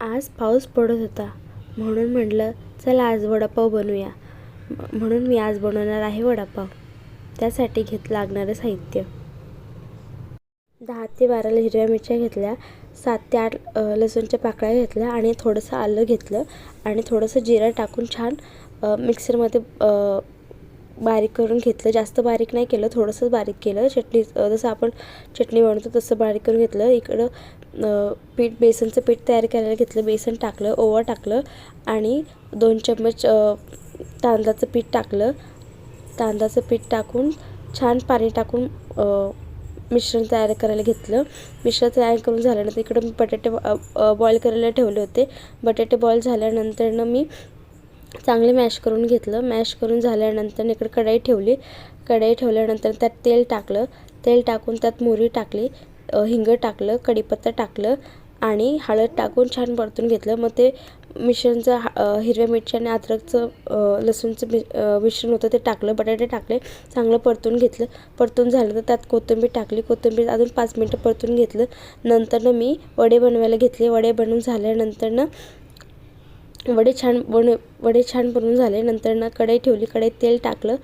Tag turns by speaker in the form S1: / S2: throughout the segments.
S1: आज पाऊस पडत होता. म्हणून म्हटलं चला आज वडापाव बनवूया. म्हणून मी आज बनवणार आहे वडापाव. त्यासाठी घेत लागणारं साहित्य. दहा ते बारा हिरव्या मिरच्या घेतल्या सात ते आठ लसूणच्या पाकळ्या घेतल्या आणि थोडंसं आलं घेतलं आणि थोडंसं जिरं टाकून छान मिक्सरमध्ये बारीक करून घेतलं. जास्त बारीक नाही केलं थोडंसं बारीक केलं. चटणी जसं आपण चटणी बनवतो तसं बारीक करून घेतलं. इकडं पीठ बेसनचं पीठ तयार करायला घेतलं. बेसन टाकलं ओवा टाकलं आणि दोन चम्मच तांदळाचं पीठ टाकलं. तांदळाचं पीठ टाकून छान पाणी टाकून मिश्रण तयार करायला घेतलं. मिश्रण तयार करून झाल्यानंतर इकडं मी बटाटे बॉईल करायला ठेवले होते. बटाटे बॉईल झाल्यानंतरनं मी चांगले मॅश करून घेतलं. मॅश करून झाल्यानंतर इकडे कढाई ठेवली. कढाई ठेवल्यानंतर त्यात तेल टाकलं. तेल टाकून त्यात मोहरी टाकली. हिंग टाकलं. कढीपत्ता टाकलं. आणि हळद टाकून छान परतून घेतलं. मग ते मिश्रणचं हा- हिरव्या मिरची आणि अद्रकचं लसूणचं मि मिश्रण होतं ते टाकलं. बटाटे टाकले. चांगलं परतून घेतलं. परतून झालं तर त्यात कोथिंबीर टाकली. कोथिंबीर अजून पाच मिनटं परतून घेतलं. नंतरनं मी वडे बनवायला घेतले. वडे बनवून झाल्यानंतरनं वडे छान बन वडे छान बनून झाले. नंतरनं कढई ठेवली. कढईत तेल टाकलं.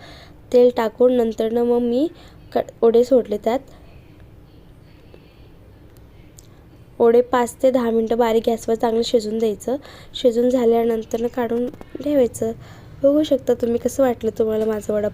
S1: तेल टाकून नंतरनं मग मी क वडे सोडले त्यात. वडे पाच ते दहा मिनटं बारीक गॅसवर चांगलं शिजून द्यायचं. शिजून झाल्यानंतर काढून ठेवायचं. बघू शकता तुम्ही कसं वाटलं तुम्हाला माझं वडा